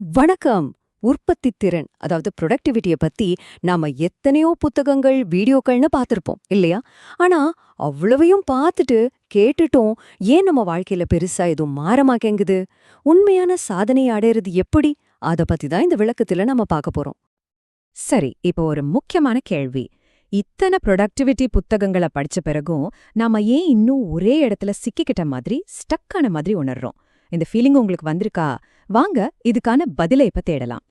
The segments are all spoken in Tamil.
வணக்கம். உற்பத்தி திறன் அதாவது ப்ரொடக்டிவிட்டியை பத்தி நாம எத்தனையோ புத்தகங்கள் வீடியோக்கள்னு பார்த்துருப்போம் இல்லையா? ஆனா அவ்வளவையும் பார்த்துட்டு கேட்டுட்டோம் ஏன் நம்ம வாழ்க்கையில பெருசா எதுவும் மாறமாக்கேங்குது உண்மையான சாதனையை அடையிறது எப்படி? அத பத்தி தான் இந்த விளக்கத்துல நம்ம பார்க்க போறோம். சரி இப்போ ஒரு முக்கியமான கேள்வி. இத்தனை ப்ரொடக்டிவிட்டி புத்தகங்களை படிச்ச பிறகும் நாம ஏன் இன்னும் ஒரே இடத்துல சிக்கிக்கிட்ட மாதிரி ஸ்டக்கான மாதிரி உணர்றோம்? இந்த ஃபீலிங் உங்களுக்கு வந்திருக்கா? வாங்க இதுக்கான பதிலை இப்ப தேடலாம்.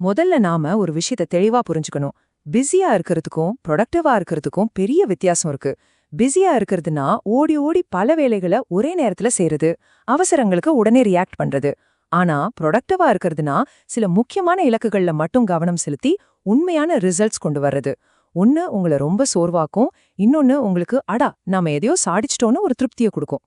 முதல்ல நாம ஒரு விஷயத்த தெளிவா புரிஞ்சுக்கணும். பிஸியா இருக்கிறதுக்கும் ப்ரொடக்டிவா இருக்கிறதுக்கும் பெரிய வித்தியாசம் இருக்கு. பிஸியா இருக்கிறதுனா ஓடி ஓடி பல வேலைகளை ஒரே நேரத்துல செய்யறது அவசரங்களுக்கு உடனே ரியாக்ட் பண்றது. ஆனா ப்ரொடக்டிவா இருக்கிறதுனா சில முக்கியமான இலக்குகள்ல மட்டும் கவனம் செலுத்தி உண்மையான ரிசல்ட்ஸ் கொண்டு வர்றது. ஒன்னு உங்களை ரொம்ப சோர்வாக்கும் இன்னொன்னு உங்களுக்கு அடா நாம எதையோ சாடிச்சிட்டோன்னு ஒரு திருப்தியை கொடுக்கும்.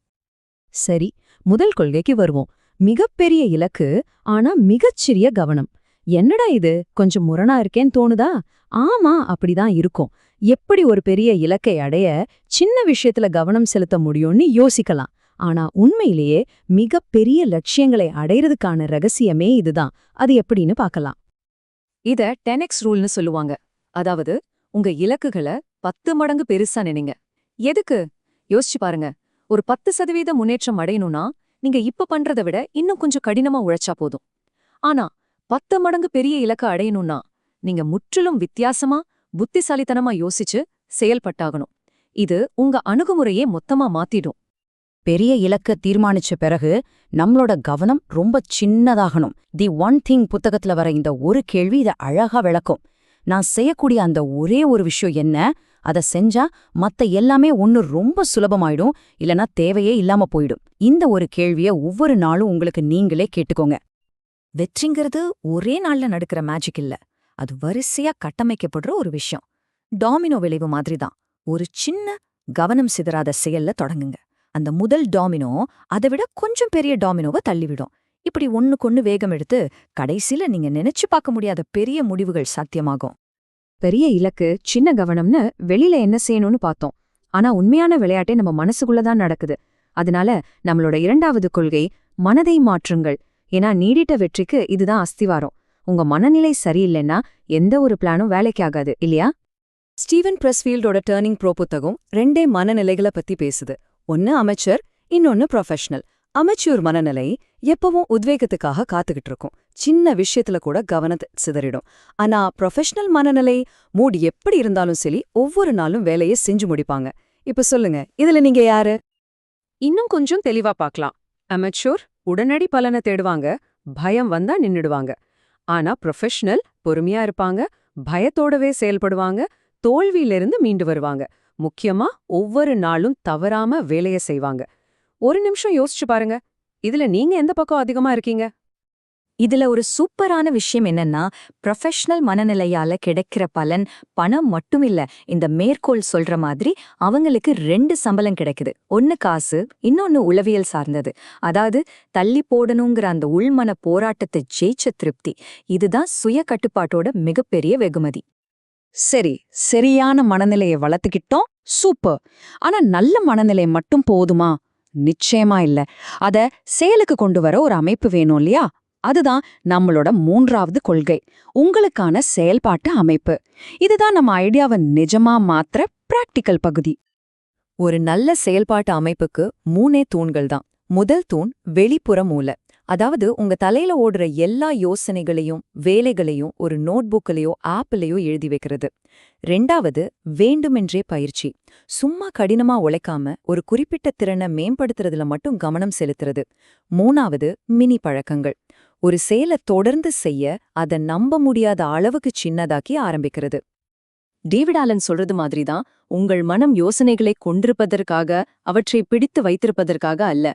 சரி முதல் கொள்கைக்கு வருவோம். மிகப்பெரிய இலக்கு ஆனா மிகச்சிறிய கவனம். என்னடா இது? கொஞ்சம் முரணா இருக்கேன்னு தோணுதா? ஆமா அப்படிதான் இருக்கும். எப்படி ஒரு பெரிய இலக்கை அடைய சின்ன விஷயத்துல கவனம் செலுத்த முடியும்னு யோசிக்கலாம். ஆனா உண்மையிலேயே மிகப்பெரிய லட்சியங்களை அடையறதுக்கான ரகசியமே இதுதான். அது எப்படின்னு பார்க்கலாம். இத டெனெக்ஸ் ரூல்னு சொல்லுவாங்க. அதாவது உங்க இலக்குகளை பத்து மடங்கு பெருசா நினைங்க. எதுக்கு? யோசிச்சு பாருங்க. ஒரு பத்து சதவீத முன்னேற்றம் அடையணும்னா நீங்க இப்ப பண்றதை விட இன்னும் கொஞ்சம் கடினமா உழைச்சா போதும். ஆனா பத்து மடங்கு பெரிய இலக்க அடையணும்னா நீங்க முற்றிலும் வித்தியாசமா புத்திசாலித்தனமா யோசிச்சு செயல்பட்டாகணும். இது உங்க அணுகுமுறையே மொத்தமா மாத்திடும். பெரிய இலக்க தீர்மானிச்ச பிறகு நம்மளோட கவனம் ரொம்ப சின்னதாகணும். தி ஒன் திங் புத்தகத்துல வர இந்த ஒரு கேள்வி இத அழகா விளக்கும். நான் செய்யக்கூடிய அந்த ஒரே ஒரு விஷயம் என்ன? அத செஞ்சா மத்த எல்லாமே ஒன்னு ரொம்ப சுலபமாயிடும் இல்லனா தேவையே இல்லாம போயிடும். இந்த ஒரு கேள்விய ஒவ்வொரு நாளும் உங்களுக்கு நீங்களே கேட்டுக்கோங்க. வெற்றிங்கிறது ஒரே நாள்ல நடக்கிற மேஜிக் இல்ல. அது வரிசையா கட்டமைக்கப்படுற ஒரு விஷயம். டாமினோ விளைவு மாதிரிதான். ஒரு சின்ன கவனம் சிதறாத செயல்ல தொடங்குங்க. அந்த முதல் டாமினோ அதை விட கொஞ்சம் பெரிய டாமினோவை தள்ளிவிடும். இப்படி ஒன்னுக்கொன்னு வேகம் எடுத்து கடைசில நீங்க நினைச்சு பார்க்க முடியாத பெரிய முடிவுகள் சாத்தியமாகும். பெரிய இலக்கு சின்ன கவனம்னு வெளியில என்ன செய்யணும்னு பார்த்தோம். ஆனா உண்மையான விளையாட்டே நம்ம மனசுக்குள்ள தான் நடக்குது. அதனால நம்மளோட இரண்டாவது கொள்கை மனதை மாற்றுங்கள். ஏன்னா நீடிட்ட வெற்றிக்கு இதுதான் அஸ்திவாரம். உங்க மனநிலை சரியில்லைன்னா எந்த ஒரு பிளானும் வேலைக்கு ஆகாது இல்லையா? ஸ்டீவன் பிரஸ்ஃபீல்டோட டேர்னிங் ப்ரோ புத்தகம் ரெண்டே மனநிலைகளை பத்தி பேசுது. ஒன்னு அமைச்சர் இன்னொன்னு ப்ரொஃபஷனல் அமைச்சூர் மனநிலை எப்பவும் உத்வேகத்துக்காக காத்துக்கிட்டு இருக்கும் சின்ன விஷயத்துல கூட கவனத்தை சிதறிடும். ஆனா ப்ரொஃபஷனல் மனநிலை மூட் எப்படி இருந்தாலும் சரி ஒவ்வொரு நாளும் வேலையை செஞ்சு முடிப்பாங்க. இப்ப சொல்லுங்க இதுல நீங்க யாரு? இன்னும் கொஞ்சம் தெளிவா பார்க்கலாம். அமெச்சூர் உடனடி பலனை தேடுவாங்க பயம் வந்தா நின்னுடுவாங்க. ஆனா ப்ரொஃபஷனல் பொறுமையா இருப்பாங்க பயத்தோடவே செயல்படுவாங்க தோல்வியிலிருந்து மீண்டு வருவாங்க. முக்கியமா ஒவ்வொரு நாளும் தவறாம வேலைய செய்வாங்க. ஒரு நிமிஷம் யோசிச்சு பாருங்க. இதுல நீங்க எந்த பக்கம் அதிகமா இருக்கீங்க? இதுல ஒரு சூப்பரான விஷயம் என்னன்னா ப்ரொஃபஷனல் மனநிலையால கிடைக்கிற பலன் பணம் மட்டும் இல்ல இந்த மேற்கோள் சொல்ற மாதிரி அவங்களுக்கு ரெண்டு சம்பளம் கிடைக்குது. ஒன்னு காசு இன்னொன்னு உளவியல் சார்ந்தது. அதாவது தள்ளி போடணுங்கிற அந்த உள்மன போராட்டத்தை ஜெயிச்ச திருப்தி. இதுதான் சுய கட்டுப்பாட்டோட மிகப்பெரிய வெகுமதி. சரி சரியான மனநிலையை வளர்த்துக்கிட்டோம். சூப்பர். ஆனா நல்ல மனநிலை மட்டும் போதுமா? நிச்சயமா இல்ல. அத செயலுக்கு கொண்டு வர ஒரு அமைப்பு வேணும் இல்லையா? அதுதான் நம்மளோட மூன்றாவது கொள்கை. உங்களுக்கான செயல்பாட்டு அமைப்பு. இதுதான் நம்ம ஐடியாவை நிஜமா மாத்திர பிராக்டிக்கல் பகுதி. ஒரு நல்ல செயல்பாட்டு அமைப்புக்கு மூணே தூண்கள் தான். முதல் தூண் வெளிப்புற மூல. அதாவது உங்க தலையில ஓடுற எல்லா யோசனைகளையும் வேலைகளையும் ஒரு நோட்புக்கிலையோ ஆப்பிளையோ எழுதி வைக்கிறது. ரெண்டாவது வேண்டுமென்றே பயிற்சி. சும்மா கடினமா உழைக்காம ஒரு குறிப்பிட்ட திறனை மேம்படுத்துறதுல மட்டும் கவனம் செலுத்துறது. மூணாவது மினி பழக்கங்கள். ஒரு செயலை தொடர்ந்து செய்ய அதை நம்ப முடியாத அளவுக்கு சின்னதாக்கி ஆரம்பிக்கிறது. டேவிட் ஆலன் சொல்றது மாதிரிதான் உங்கள் மனம் யோசனைகளை கொண்டிருப்பதற்காக அவற்றை பிடித்து வைத்திருப்பதற்காக அல்ல.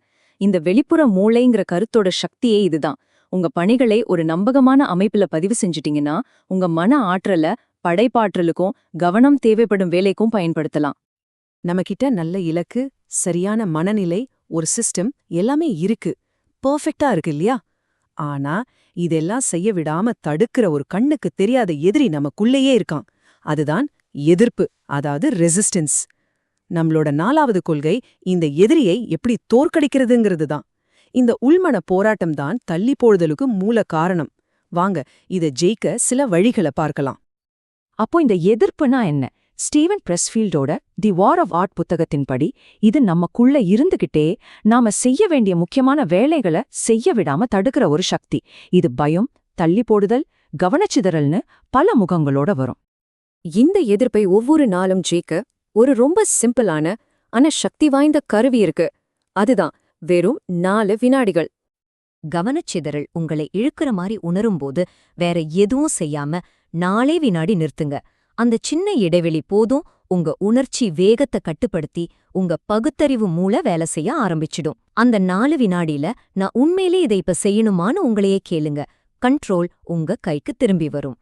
இந்த வெளிப்புற மூளைங்கிற கருத்தோட சக்தியே இதுதான். உங்க பணிகளை ஒரு நம்பகமான அமைப்புல பதிவு செஞ்சிட்டீங்கன்னா உங்க மன ஆற்றல படைப்பாற்றலுக்கும் கவனம் தேவைப்படும் வேலைக்கும் பயன்படுத்தலாம். நம்மகிட்ட நல்ல இலக்கு சரியான மனநிலை ஒரு சிஸ்டம் எல்லாமே இருக்கு. பெர்ஃபெக்ட்டா இருக்கு இல்லையா? ஆனா இதெல்லாம் செய்ய விடாம தடுக்கிற ஒரு கண்ணுக்கு தெரியாத எதிரி நமக்குள்ளேயே இருக்கான். அதுதான் எதிர்ப்பு அதாவது ரெசிஸ்டன்ஸ் நம்மளோட நாலாவது கொள்கை இந்த எதிரியை எப்படி தோற்கடிக்கிறதுங்கிறது தான். இந்த உள்மன போராட்டம் தான் தள்ளி போடுதலுக்கு மூல காரணம். வாங்க இத ஜெயிக்க சில வழிகளை பார்க்கலாம். அப்போ இந்த எதிர்ப்புனா என்ன? ஸ்டீவன் பிரஸ்ஃபீல்டோட தி வார் ஆஃப் ஆர்ட் புத்தகத்தின்படி இது நமக்குள்ள இருந்துகிட்டே நாம செய்ய வேண்டிய முக்கியமான வேலைகளை செய்ய விடாம தடுக்கிற ஒரு சக்தி. இது பயம் தள்ளி போடுதல் கவனச்சிதறல்னு பல முகங்களோட வரும். இந்த எதிர்ப்பை ஒவ்வொரு நாளும் ஜெயிக்க ஒரு ரொம்ப சிம்பிளான ஆனா சக்தி வாய்ந்த கருவி இருக்கு. அதுதான் வெறும் நாலு வினாடிகள். கவனச்சிதறல் உங்களை இழுக்கிற மாதிரி உணரும்போது வேற எதுவும் செய்யாம நாளே வினாடி நிறுத்துங்க. அந்த சின்ன இடைவெளி போதும் உங்க உணர்ச்சி வேகத்தை கட்டுப்படுத்தி உங்க பகுத்தறிவு மூல வேலை செய்ய ஆரம்பிச்சிடும். அந்த நாலு வினாடியில நான் உண்மையிலே இதை இப்ப செய்யணுமான்னு உங்களையே கேளுங்க. கண்ட்ரோல் உங்க கைக்கு திரும்பி வரும்.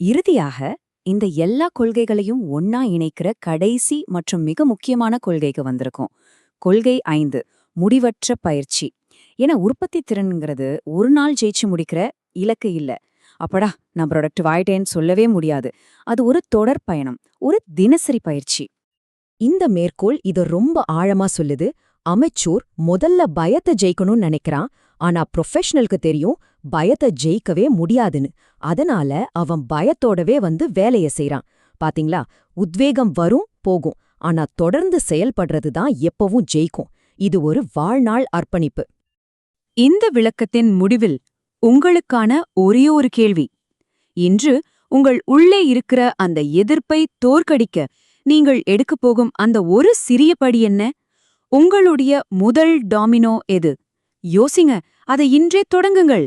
இறுதியாக இந்த எல்லா கொள்கைகளையும் ஒன்னா இணைக்கிற கடைசி மற்றும் மிக முக்கியமான கொள்கைக்கு வந்திருக்கோம். கொள்கை ஐந்து முடிவற்ற பயிற்சி. ஏன்னா உற்பத்தி திறன்ங்கிறது ஒரு நாள் ஜெயிச்சு முடிக்கிற இலக்கு இல்ல. அப்படா நான் ப்ரொடக்டிவ் ஆயிட்டேன்னு சொல்லவே முடியாது. அது ஒரு தொடர் பயணம் ஒரு தினசரி பயிற்சி. இந்த மேற்கோள் இத ரொம்ப ஆழமா சொல்லுது. அமைச்சூர் முதல்ல பயத்தை ஜெயிக்கணும்னு நினைக்கிறான். ஆனா ப்ரொஃபஷனலுக்கு தெரியும் பயத்தை ஜெயிக்கவே முடியாதுன்னு. அதனால அவன் பயத்தோடவே வந்து வேலைய செய்றான். பாத்தீங்களா? உத்வேகம் வரும் போகும். ஆனா தொடர்ந்து செயல்படுறது தான் எப்பவும் ஜெயிக்கும். இது ஒரு வாழ்நாள் அர்ப்பணிப்பு. இந்த விளக்கத்தின் முடிவில் உங்களுக்கான ஒரே ஒரு கேள்வி. இன்று உங்கள் உள்ளே இருக்கிற அந்த எதிர்ப்பை தோற்கடிக்க நீங்கள் எடுக்கப் போகும் அந்த ஒரு சிறிய படி என்ன? உங்களுடைய முதல் டாமினோ எது? யோசிங்க அதை இன்றே தொடங்குங்கள்.